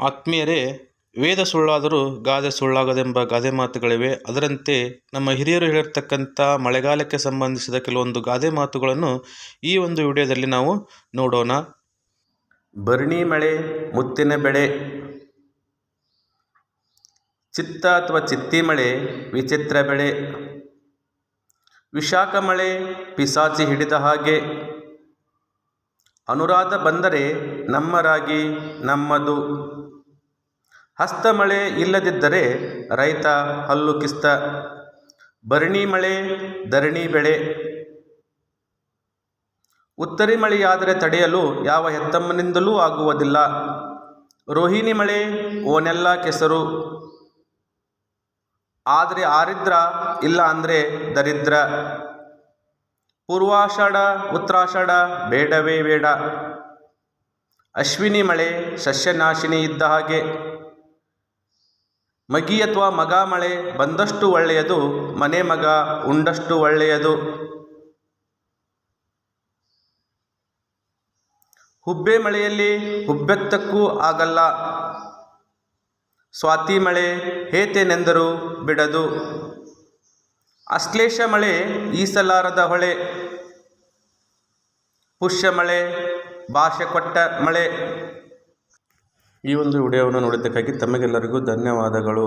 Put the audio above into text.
ಆತ್ಮೀಯರೇ, ವೇದ ಸುಳ್ಳಾದರೂ ಗಾದೆ ಸುಳ್ಳಾಗದೆಂಬ ಗಾದೆ ಮಾತುಗಳಿವೆ. ಅದರಂತೆ ನಮ್ಮ ಹಿರಿಯರು ಹೇಳಿರ್ತಕ್ಕಂಥ ಮಳೆಗಾಲಕ್ಕೆ ಸಂಬಂಧಿಸಿದ ಕೆಲವೊಂದು ಗಾದೆ ಮಾತುಗಳನ್ನು ಈ ಒಂದು ವಿಡಿಯೋದಲ್ಲಿ ನಾವು ನೋಡೋಣ. ಬರ್ಣಿ ಮಳೆ, ಮುತ್ತಿನ ಬೆಳೆ. ಚಿತ್ತ ಅಥವಾ ಚಿತ್ತಿ ಮಳೆ, ವಿಚಿತ್ರ ಬೆಳೆ. ವಿಶಾಖ ಮಳೆ, ಪಿಸಾಚಿ ಹಿಡಿದ ಹಾಗೆ. ಅನುರಾಧ ಬಂದರೆ ನಮ್ಮ ರಾಗಿ ನಮ್ಮದು. ಹಸ್ತ ಮಳೆ ಇಲ್ಲದಿದ್ದರೆ ರೈತ ಹಲ್ಲು ಕಿಸ್ತ. ಭರಣಿ ಮಳೆ, ಧರಣಿ ಬೆಳೆ. ಉತ್ತರಿ ಮಳೆಯಾದರೆ ತಡೆಯಲು ಯಾವ ಹೆತ್ತಮ್ಮನಿಂದಲೂ ಆಗುವುದಿಲ್ಲ. ರೋಹಿಣಿ ಮಳೆ, ಓನೆಲ್ಲ ಕೆಸರು. ಆದರೆ ಆರಿದ್ರ ಇಲ್ಲ ಅಂದರೆ ದರಿದ್ರ. ಪೂರ್ವಾಷಾಢ, ಉತ್ತರಾಷಾಢ, ಬೇಡವೇ ಬೇಡ. ಅಶ್ವಿನಿ ಮಳೆ, ಸಸ್ಯನಾಶಿನಿ ಇದ್ದ ಹಾಗೆ. ಮಗಿ ಅಥವಾ ಮಗ ಮಳೆ ಬಂದಷ್ಟು ಒಳ್ಳೆಯದು, ಮನೆ ಮಗ ಉಂಡಷ್ಟು ಒಳ್ಳೆಯದು. ಹುಬ್ಬೆ ಮಳೆಯಲ್ಲಿ ಹುಬ್ಬೆತ್ತಕ್ಕೂ ಆಗಲ್ಲ. ಸ್ವಾತಿ ಮಳೆ ಹೇತೇನೆಂದರೂ ಬಿಡದು. ಅಶ್ಲೇಷ ಮಳೆ ಈಸಲಾರದ ಹೊಳೆ. ಪುಷ್ಯ ಮಳೆ ಭಾಷೆ ಕೊಟ್ಟ ಮಳೆ. ಈ ಒಂದು ವಿಡಿಯೋವನ್ನು ನೋಡಿದ್ದಕ್ಕಾಗಿ ತಮಗೆಲ್ಲರಿಗೂ ಧನ್ಯವಾದಗಳು.